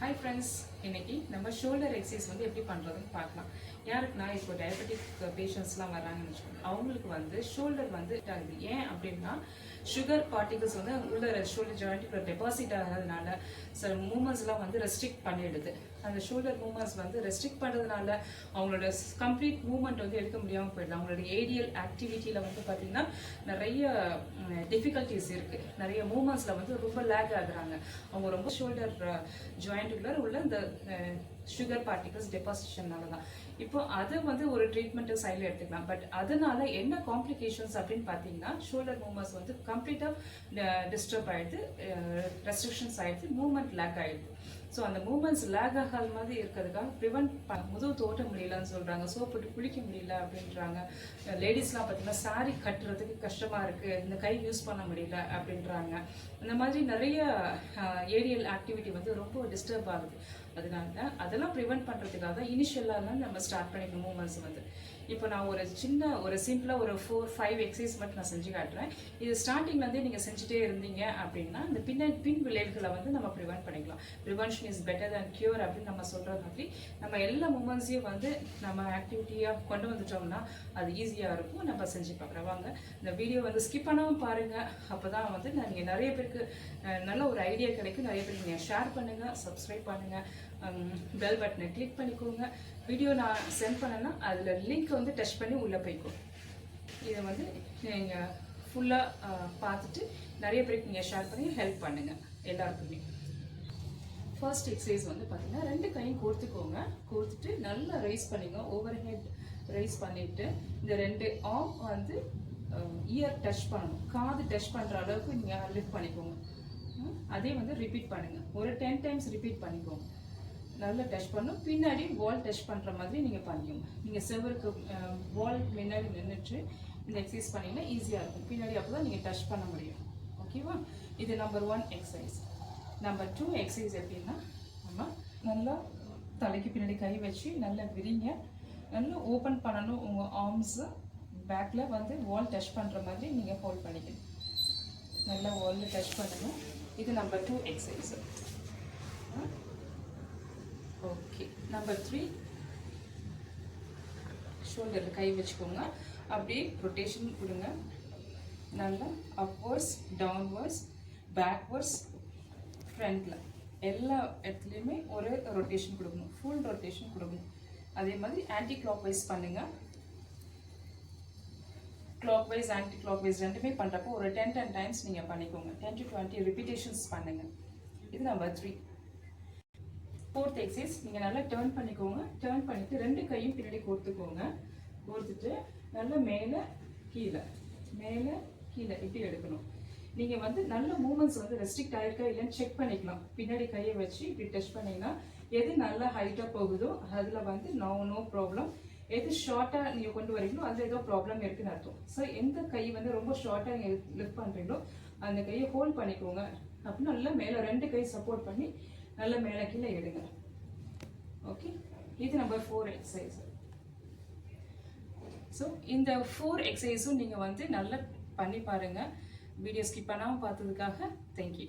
Hi friends இன்னைக்கு நம்ம shoulder exercise வந்து எப்படி பண்ணுறதுன்னு பார்க்கலாம். யாருக்குன்னா இப்போ டயபெட்டிக் பேஷண்ட்ஸ்லாம் வர்றாங்கன்னு வச்சுக்கோங்க. அவங்களுக்கு வந்து ஷோல்டர் வந்து ஆகுது. ஏன் அப்படின்னா சுகர் பார்ட்டிகல்ஸ் வந்து உள்ள ஷோல்டர் ஜாயிண்ட்டுக்குள்ள டெபாசிட் ஆகிறதுனால சில மூமெண்ட்ஸ்லாம் வந்து ரெஸ்ட்ரிக்ட் பண்ணிடுது. அந்த ஷோல்டர் மூமெண்ட்ஸ் வந்து ரெஸ்ட்ரிக்ட் பண்ணுறதுனால அவங்களோட கம்ப்ளீட் மூமெண்ட் வந்து எடுக்க முடியாமல் போயிடுது. அவங்களோட ஏரியல் ஆக்டிவிட்டியில் வந்து பார்த்திங்கன்னா நிறைய டிஃபிகல்ட்டிஸ் இருக்குது நிறைய மூமெண்ட்ஸில் வந்து ரொம்ப லேக் ஆகுறாங்க. அவங்க ரொம்ப ஷோல்டர் ஜாயிண்ட்டுக்குள்ளே உள்ள இந்த சுகர் பார்ட்டிகல்ஸ் டெபாசிஷனால தான் இப்போ அதை வந்து ஒரு ட்ரீட்மெண்ட்டு சைடில் எடுத்துக்கலாம். பட் அதனால என்ன காம்ப்ளிகேஷன்ஸ் அப்படின்னு பார்த்தீங்கன்னா ஷோல்டர் மூமெண்ட்ஸ் வந்து கம்ப்ளீட்டாக டிஸ்டர்ப் ஆகிடுது ரெஸ்ட்ரிக்ஷன்ஸ் ஆயிடுது மூவ்மெண்ட் லேக் ஆகிடுது ஸோ அந்த மூமெண்ட்ஸ் லேக் ஆகாத மாதிரி இருக்கிறதுக்காக ப்ரிவென்ட் முதுகு தோட்ட முடியலன்னு சொல்கிறாங்க சோப் போட்டு குளிக்க முடியல அப்படின்றாங்க. லேடிஸ்லாம் பார்த்தீங்கன்னா சாரி கட்டுறதுக்கு கஷ்டமாக இருக்குது இந்த கை யூஸ் பண்ண முடியல அப்படின்றாங்க. இந்த மாதிரி நிறைய ஏரியல் ஆக்டிவிட்டி வந்து ரொம்ப டிஸ்டர்ப் ஆகுது. அதனால அதெல்லாம் ப்ரிவென்ட் பண்ணுறதுக்காக இனிஷியலாக நம்ம ஸ்டார்ட் பண்ணிக்கணும் மூமெண்ட்ஸ் வந்து. இப்போ நான் ஒரு சின்ன ஒரு சிம்பிளாக ஒரு ஃபோர் ஃபைவ் எக்ஸசைஸ் மட்டும் நான் செஞ்சு காட்டுறேன். இது ஸ்டார்டிங்லேருந்தே நீங்கள் செஞ்சுட்டே இருந்தீங்க அப்படின்னா இந்த பின்ன பின் விளைவுகளை வந்து நம்ம ப்ரிவென்ட் பண்ணிக்கலாம். Prevention is better than cure அப்படின்னு நம்ம சொல்கிற மாதிரி நம்ம எல்லா மூமெண்ட்ஸையும் வந்து நம்ம ஆக்டிவிட்டியாக கொண்டு வந்துட்டோம்னா அது ஈஸியாக இருக்கும். நம்ம செஞ்சு பார்க்குறோம் வாங்க இந்த வீடியோ வந்து ஸ்கிப் பண்ணாமல் பாருங்கள் அப்போ தான் வந்து நான் நீங்கள் நிறைய பேருக்கு நல்ல ஒரு ஐடியா கிடைக்கும். நிறைய பேருக்கு நீங்கள் ஷேர் பண்ணுங்கள் சப்ஸ்கிரைப் பண்ணுங்கள் பெல் பட்டனை கிளிக் பண்ணிக்கோங்க. வீடியோ நான் சென்ட் பண்ணேன்னா அதில் லிங்க் வந்து டச் பண்ணி உள்ளே போய்க்கும் இதை வந்து நீங்கள் ஃபுல்லாக பார்த்துட்டு நிறைய பேருக்கு நீங்கள் ஷேர் பண்ணி ஹெல்ப் பண்ணுங்கள் எல்லாருக்குமே. ஃபர்ஸ்ட் எக்ஸசைஸ் வந்து பார்த்தீங்கன்னா ரெண்டு கையும் கோர்த்துக்கோங்க. கோர்த்துட்டு நல்லா ரைஸ் பண்ணிங்க ஓவர் ஹெட் ரைஸ் பண்ணிவிட்டு இந்த ரெண்டு ஆம் வந்து இயர் டச் பண்ணணும். காது டச் பண்ணுற அளவுக்கு நீங்கள் லிஃப்ட் பண்ணிக்கோங்க. அதே வந்து ரிப்பீட் பண்ணுங்கள் ஒரு டென் டைம்ஸ் ரிப்பீட் பண்ணிக்கோங்க. நல்லா டச் பண்ணும். பின்னாடி வால் டச் பண்ணுற மாதிரி நீங்கள் பண்ணிக்கோங்க. நீங்கள் செவருக்கு வால் முன்னாடி நின்றுட்டு இந்த எக்ஸசைஸ் பண்ணிங்கன்னா ஈஸியாக இருக்கும். பின்னாடி அப்போ தான் நீங்கள் டச் பண்ண முடியும். ஓகேவா இது number one exercise number two exercise எப்படின்னா நம்ம நல்லா தலைக்கு பின்னாடி கை வச்சு நல்லா விரிங்க. நல்லா ஓப்பன் பண்ணணும். உங்கள் ஆர்ம்ஸு பேக்கில் வந்து வால் டச் பண்ணுற மாதிரி நீங்கள் ஹோல்ட் பண்ணிக்கணும். நல்லா வாலில் டச் பண்ணணும் இது number two exercise okay number three ஷோல்டரில் கை வச்சுக்கோங்க. அப்படியே ரொட்டேஷன் கொடுங்க நல்லா அப்வர்ட்ஸ் டவுன்வர்ட்ஸ் பேக்வர்ட்ஸ் ஃப்ரண்டில் எல்லா இடத்துலையுமே ஒரு ரொட்டேஷன் கொடுக்கணும். ஃபுல் ரொட்டேஷன் கொடுக்கணும். அதே மாதிரி ஆன்டி கிளாக் வைஸ் பண்ணுங்கள் clockwise anticlockwise ரெண்டுமே பண்ணுறப்போ ஒரு டென் டென் டைம்ஸ் நீங்கள் பண்ணிக்கோங்க. டென் டு டுவெண்ட்டி ரிப்பீட்டேஷன்ஸ் பண்ணுங்கள் இது நம்பர் த்ரீ ஃபோர்த் எக்ஸசைஸ் நீங்கள் நல்லா டேர்ன் பண்ணிக்கோங்க. டேர்ன் பண்ணிவிட்டு ரெண்டு கையும் பின்னாடி கோர்த்துக்கோங்க. கோர்த்துட்டு நல்லா மேலே கீழே. மேலே கீழே இப்படி எடுக்கணும். நீங்கள் வந்து நல்ல மூமெண்ட்ஸ் வந்து ரெஸ்ட்ரிக்ட் ஆகிருக்கா இல்லைன்னு செக் பண்ணிக்கலாம். பின்னாடி கையை வச்சு இப்படி டச் பண்ணிங்கன்னா எது நல்லா ஹைட்டாக போகுதோ அதில் வந்து நோ நோ ப்ராப்ளம் எது ஷார்ட்டாக நீங்கள் கொண்டு வரீங்களோ அதில் ஏதோ ப்ராப்ளம் இருக்குன்னு அர்த்தம். ஸோ எந்த கை வந்து ரொம்ப ஷார்ட்டாக நீங்கள் லிஃப்ட் பண்ணுறீங்களோ அந்த கையை ஹோல்ட் பண்ணிக்கோங்க. அப்படின்னு நல்லா மேலே ரெண்டு கை சப்போர்ட் பண்ணி நல்லா மேலே கீழே எடுங்க. ஓகே இது நம்பர் ஃபோர் எக்ஸசைஸ் ஸோ இந்த ஃபோர் எக்ஸசைஸும் நீங்கள் வந்து நல்லா பண்ணி பாருங்கள் வீடியோ ஸ்கிப் பண்ணாமல் பார்த்ததுக்காக தேங்க்யூ